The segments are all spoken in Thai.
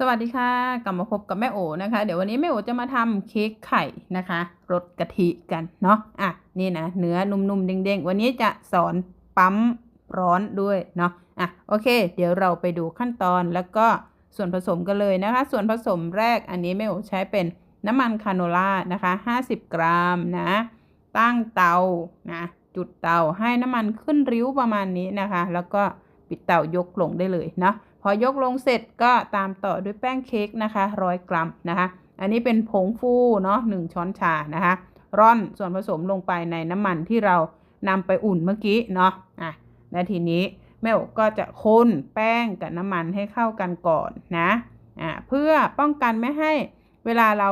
สวัสดีค่ะกลับมาพบกับแม่โอนะคะ เดี๋ยววันนี้แม่โอจะมาทำเค้กไข่นะคะรสกะทิกันเนาะอะนี่นะเนื้อนุ่มๆเด้งๆ วันนี้จะสอนปั๊มร้อนด้วยเนาะอะโอเค เดี๋ยวเราไปดูขั้นตอนแล้วก็ส่วนผสมกันเลยนะคะ ส่วนผสมแรกอันนี้แม่โอใช้เป็นน้ำมันคาโนล่านะคะ 50 กรัมนะ ตั้งเตานะจุดเตาให้น้ำมันขึ้นริ้วประมาณนี้นะคะ แล้วก็ปิดเตายกลงได้เลยเนาะ อยกลงเสร็จก็ตามต่อด้วยแป้งเค้กนะคะร้อยกรัมนะคะอันนี้เป็นผงฟูเนาะหนึ่งช้อนชานะคะ ร่อนส่วนผสมลงไปในน้ำมันที่เรานำไปอุ่นเมื่อกี้เนาะอะและทีนี้แม่โอก็จะคนแป้งกับน้ำมันให้เข้ากันก่อนนะอะเพื่อป้องกันไม่ให้เวลาเรา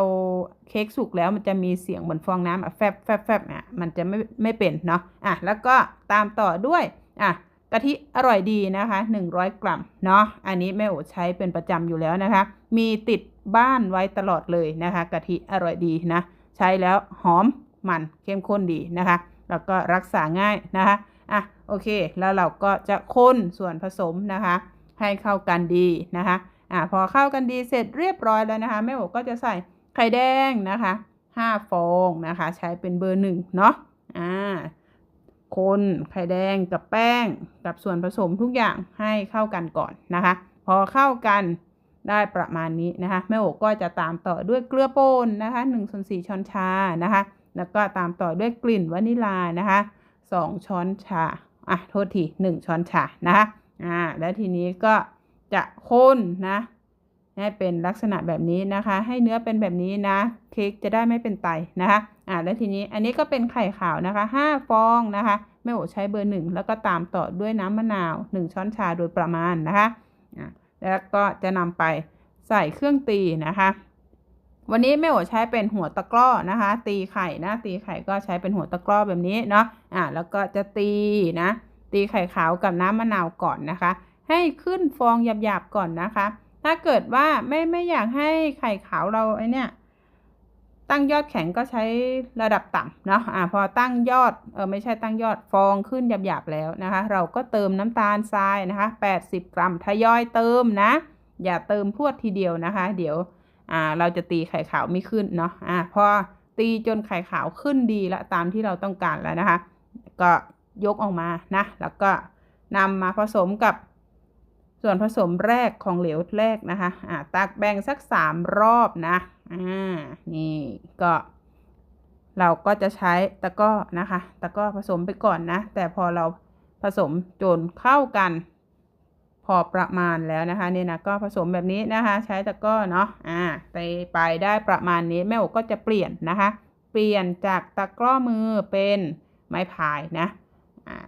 เค้กสุกแล้วมันจะมีเสียงเหมือนฟองน้ำอะแฟบแฟบแฟบอะมันจะไม่ไม่เป็นเนาะอะแล้วก็ตามต่อด้วยอะ กะทิอร่อยดีนะคะ 100 กรัมเนาะอันนี้แม่โอใช้เป็นประจำอยู่แล้วนะคะ มีติดบ้านไว้ตลอดเลยนะคะกะทิอร่อยดีนะ ใช้แล้วหอมมันเข้มข้นดีนะคะ แล้วก็รักษาง่ายนะคะอะโอเค แล้วเราก็จะคน ส่วนผสมนะคะ ให้เข้ากันดีนะคะอะพอเข้ากันดีเสร็จเรียบร้อยแล้วนะคะแม่โอก็จะใส่ไข่แดงนะคะ5ฟองนะคะ ใช้เป็นเบอร์หนึ่งเนาะอ่า คนไข่แดงกับแป้งกับส่วนผสมทุกอย่างให้เข้ากันก่อนนะคะ พอเข้ากันได้ประมาณนี้นะคะแม่โอก็จะตามต่อด้วยเกลือป่นนะคะ1ส่วน4ช้อนชานะคะ แล้วก็ตามต่อด้วยกลิ่นวานิลานะคะ2ช้อนชาอะโทษที1ช้อนชานะคะอ่าแล้วทีนี้ก็จะคนนะ ให้เป็นลักษณะแบบนี้นะคะ ให้เนื้อเป็นแบบนี้นะเค้กจะได้ไม่เป็นไตนะคะอ่าแล้วทีนี้อันนี้ก็เป็นไข่ขาวนะคะ 5 ฟองนะคะแม่โอใช้เบอร์หนึ่งแล้วก็ตามต่อด้วยน้ำมะนาว 1 ช้อนชาโดยประมาณนะคะอ่าแล้วก็จะนำไปใส่เครื่องตีนะคะ วันนี้แม่โอใช้เป็นหัวตะกร้อนะคะ ตีไข่นะตีไข่ก็ใช้เป็นหัวตะกร้อแบบนี้เนาะอ่าแล้วก็จะตีนะตีไข่ขาวกับน้ำมะนาวก่อนนะคะ ให้ขึ้นฟองหยาบๆก่อนนะคะ ถ้าเกิดว่าไม่ไม่อยากให้ไข่ขาวเราไอเนี่ยตั้งยอดแข็งก็ใช้ระดับต่ำเนาะอ่าพอตั้งยอดเออไม่ใช่ตั้งยอดฟองขึ้นหยาบๆแล้วนะคะ เราก็เติมน้ำตาลทรายนะคะ 80 กรัมทยอยเติมนะ อย่าเติมพรวดทีเดียวนะคะ เดี๋ยวอ่าเราจะตีไข่ขาวไม่ขึ้นเนาะอ่าพอตีจนไข่ขาวขึ้นดีละตามที่เราต้องการแล้วนะคะ ก็ยกออกมานะ แล้วก็นำมาผสมกับ ส่วนผสมแรกของเหลวแรกนะคะอ่าตักแบ่งสักสามรอบนะอ่านี่ก็ เราก็จะใช้ตะก้อนะคะตะก้อผสมไปก่อนนะ แต่พอเราผสมจนเข้ากัน พอประมาณแล้วนะคะเนี่ยนะก็ผสมแบบนี้นะคะ ใช้ตะก้อเนาะอ่าไปไปได้ประมาณนี้แม่โอก็จะเปลี่ยนนะคะ เปลี่ยนจากตะกร้อมือเป็นไม้พายนะอ่า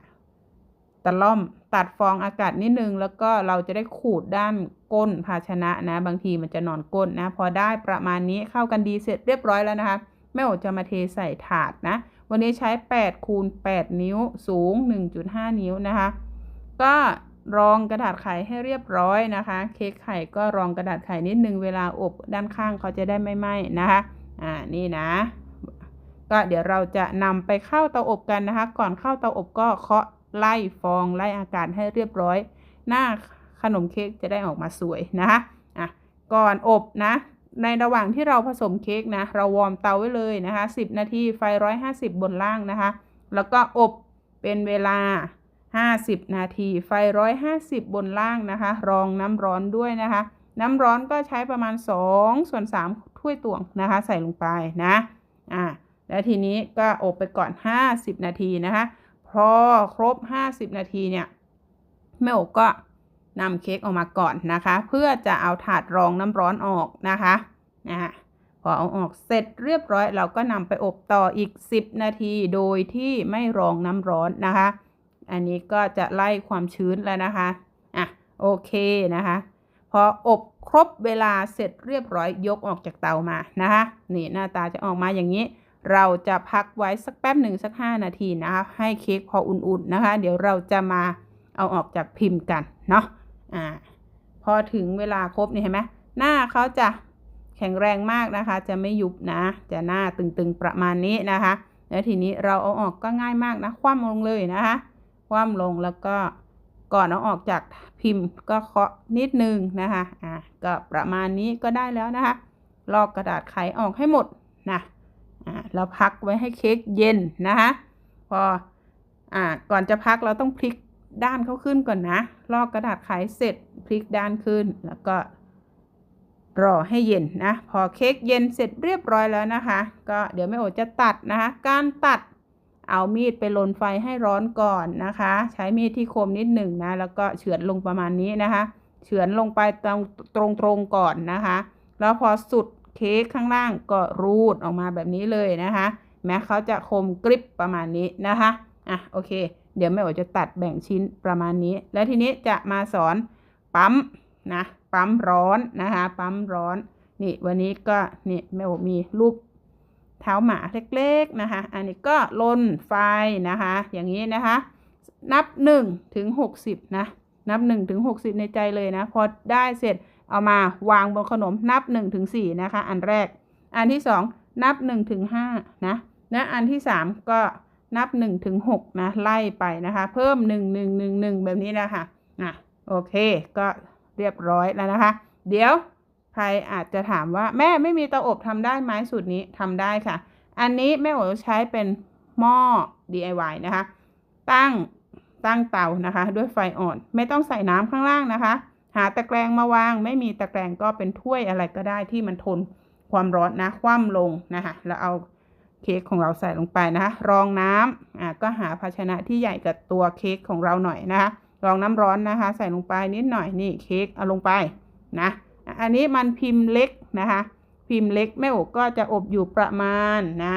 ตะล่อม ตัดฟองอากาศนิดนึง แล้วก็เราจะได้ขูดด้านก้นภาชนะนะ บางทีมันจะนอนก้นนะ พอได้ประมาณนี้เข้ากันดีเสร็จเรียบร้อยแล้วนะคะแม่โอจะมาเทใส่ถาดนะ วันนี้ใช้8คูณ8นิ้วสูง 1.5 นิ้วนะคะ ก็รองกระดาษไข่ให้เรียบร้อยนะคะ เค้กไข่ก็รองกระดาษไข่นิดนึงเวลาอบด้านข้างเขาจะได้ไม่ไหม้นะคะอ่านี่นะ ก็เดี๋ยวเราจะนำไปเข้าเตาอบกันนะคะ ก่อนเข้าเตาอบก็เคาะ ไล่ฟองไล่อากาศให้เรียบร้อย หน้าขนมเค้กจะได้ออกมาสวยนะคะอะก่อนอบนะ ในระหว่างที่เราผสมเค้กนะ เราวอร์มเตาไว้เลยนะคะ 10 นาทีไฟ 150 บนล่างนะคะ แล้วก็อบเป็นเวลา 50 นาทีไฟ 150 บนล่างนะคะ รองน้ำร้อนด้วยนะคะ น้ำร้อนก็ใช้ประมาณ 2 ส่วน 3 ถ้วยตวงนะคะ ใส่ลงไปนะอ่าแล้วทีนี้ก็อบไปก่อน 50 นาทีนะคะ อครบ 50 นาทีเนี่ยแม่โอก็นำเค้กออกมาก่อนนะคะ เพื่อจะเอาถาดรองน้ำร้อนออกนะคะนะพอเอาออกเสร็จเรียบร้อย เราก็นำไปอบต่ออีก 10 นาทีโดยที่ไม่รองน้ำร้อนนะคะ อันนี้ก็จะไล่ความชื้นแล้วนะคะอะโอเคนะคะพออบครบเวลาเสร็จเรียบร้อยยกออกจากเตามานะคะนี่หน้าตาจะออกมาอย่างนี้ เราจะพักไว้สักแป๊บหนึ่งสัก 5 นาทีนะคะ ให้เค้กพออุ่นๆนะคะ เดี๋ยวเราจะมาเอาออกจากพิมพ์กันเนาะอ่าพอถึงเวลาครบนี่เห็นไหมหน้าเขาจะแข็งแรงมากนะคะ จะไม่ยุบนะ จะหน้าตึงๆประมาณนี้นะคะ แล้วทีนี้เราเอาออกก็ง่ายมากนะ คว่ำลงเลยนะคะ คว่ำลงแล้วก็ก่อนเอาออกจากพิมพ์ก็เคาะนิดนึงนะคะ อะก็ประมาณนี้ก็ได้แล้วนะคะ ลอกกระดาษไขออกให้หมดนะ อ่าพักไว้ให้เค้กเย็นนะคะพออ่าก่อนจะพักเราต้องพลิกด้านเขาขึ้นก่อนนะลอกกระดาษไขเสร็จพลิกด้านขึ้นแล้วก็รอให้เย็นนะ พอเค้กเย็นเสร็จเรียบร้อยแล้วนะคะ ก็เดี๋ยวแม่โอจะตัดนะคะ การตัดเอามีดไปลนไฟให้ร้อนก่อนนะคะ ใช้มีดที่คมนิดหนึ่งนะ แล้วก็เฉือนลงประมาณนี้นะคะ เฉือนลงไปตรงตรงตรงๆก่อนนะคะ แล้วพอสุด เค้กข้างล่างก็รูดออกมาแบบนี้เลยนะคะแม้เขาจะคมกริบประมาณนี้นะคะอะโอเค เดี๋ยวแม่โอจะตัดแบ่งชิ้นประมาณนี้ แล้วทีนี้จะมาสอนปั๊มนะปั๊มร้อนนะคะปั๊มร้อนนี่วันนี้ก็นี่แม่โอมีรูปเท้าหมาเล็กๆนะคะ อันนี้ก็ลนไฟนะคะ อย่างนี้นะคะ นับหนึ่งถึงหกสิบนะนับหนึ่งถึงหกสิบในใจเลยนะ พอได้เสร็จ เอามาวางบนขนมนับหนึ่งถึงสี่นะคะ อันแรก อันที่สองนับหนึ่งถึงห้านะและอันที่สามก็นับหนึ่งถึงหกนะไล่ไปนะคะ เพิ่มหนึ่งหนึ่งหนึ่งหนึ่งแบบนี้นะคะอะโอเค ก็เรียบร้อยแล้วนะคะ เดี๋ยวใครอาจจะถามว่าแม่ไม่มีเตาอบทำได้ไหมสูตรนี้ทำได้ค่ะ อันนี้แม่โอใช้เป็นหม้อ DIY นะคะ ตั้งตั้งเตานะคะ ด้วยไฟอ่อน ไม่ต้องใส่น้ำข้างล่างนะคะ หาตะแกรงมาวาง ไม่มีตะแกรงก็เป็นถ้วยอะไรก็ได้ที่มันทนความร้อนนะ คว่ำลงนะคะแล้วเอาเค้กของเราใส่ลงไปนะคะ รองน้ำอะก็หาภาชนะที่ใหญ่กับตัวเค้กของเราหน่อยนะคะรองน้ำร้อนนะคะ ใส่ลงไปนิดหน่อยนี่เค้กเอาลงไปนะอันนี้มันพิมพ์เล็กนะคะ พิมพ์เล็กแม่โอบก็จะอบอยู่ประมาณนะ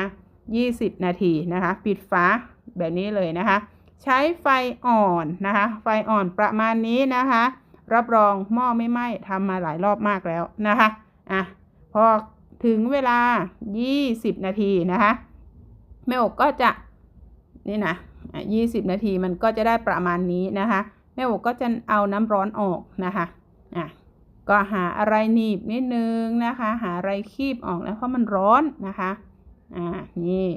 20 นาทีนะคะ ปิดฝาแบบนี้เลยนะคะ ใช้ไฟอ่อนนะคะ ไฟอ่อนประมาณนี้นะคะ รับรองหม้อไม่ไหม้ทำมาหลายรอบมากแล้วนะคะ อะ พอถึงเวลา 20 นาทีนะคะแม่อบก็จะนี่นะอะ20 นาทีมันก็จะได้ประมาณนี้นะคะแม่อบก็จะเอาน้ำร้อนออกนะคะอะก็หาอะไรหนีบนิดนึงนะคะ หาอะไรคีบออกนะเพราะมันร้อนนะคะอ่านี่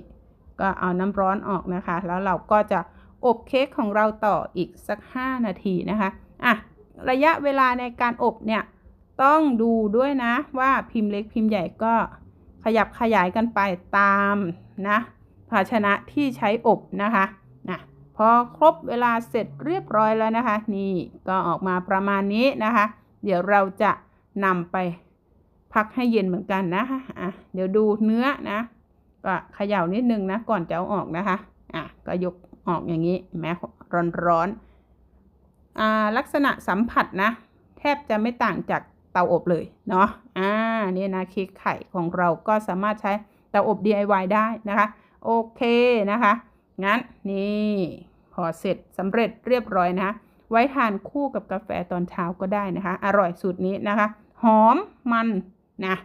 ก็เอาน้ำร้อนออกนะคะ แล้วเราก็จะอบเค้กของเราต่ออีกสัก 5 นาทีนะคะอะ ระยะเวลาในการอบเนี่ยต้องดูด้วยนะว่าพิมพ์เล็กพิมพ์ใหญ่ก็ขยับขยายกันไปตามนะภาชนะที่ใช้อบนะคะนะพอครบเวลาเสร็จเรียบร้อยแล้วนะคะ นี่ก็ออกมาประมาณนี้นะคะ เดี๋ยวเราจะนำไปพักให้เย็นเหมือนกันนะคะอะเดี๋ยวดูเนื้อนะ ก็เขย่านิดนึงนะก่อนจะเอาออกนะคะอะก็ยกออกอย่างนี้แม้ร้อนๆ ลักษณะสัมผัสนะ แทบจะไม่ต่างจากเตาอบเลยเนาะอ่านี่นะเค้กไข่ของเราก็สามารถใช้เตาอบ DIY ได้นะคะโอเคนะคะ งั้นนี่พอเสร็จสำเร็จเรียบร้อยนะคะไว้ทานคู่กับกาแฟตอนเช้าก็ได้นะคะ อร่อยสูตรนี้นะคะ หอมมันนะ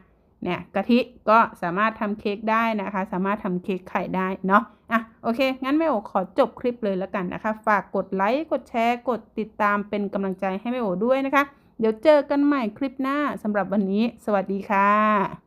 เนี่ยกะทิก็สามารถทำเค้กได้นะคะ สามารถทำเค้กไข่ได้เนาะอะ โอเค งั้นแม่โอขอจบคลิปเลยแล้วกันนะคะ ฝากกดไลค์ กดแชร์ กดติดตามเป็นกำลังใจให้แม่โอด้วยนะคะ เดี๋ยวเจอกันใหม่คลิปหน้าสำหรับวันนี้ สวัสดีค่ะ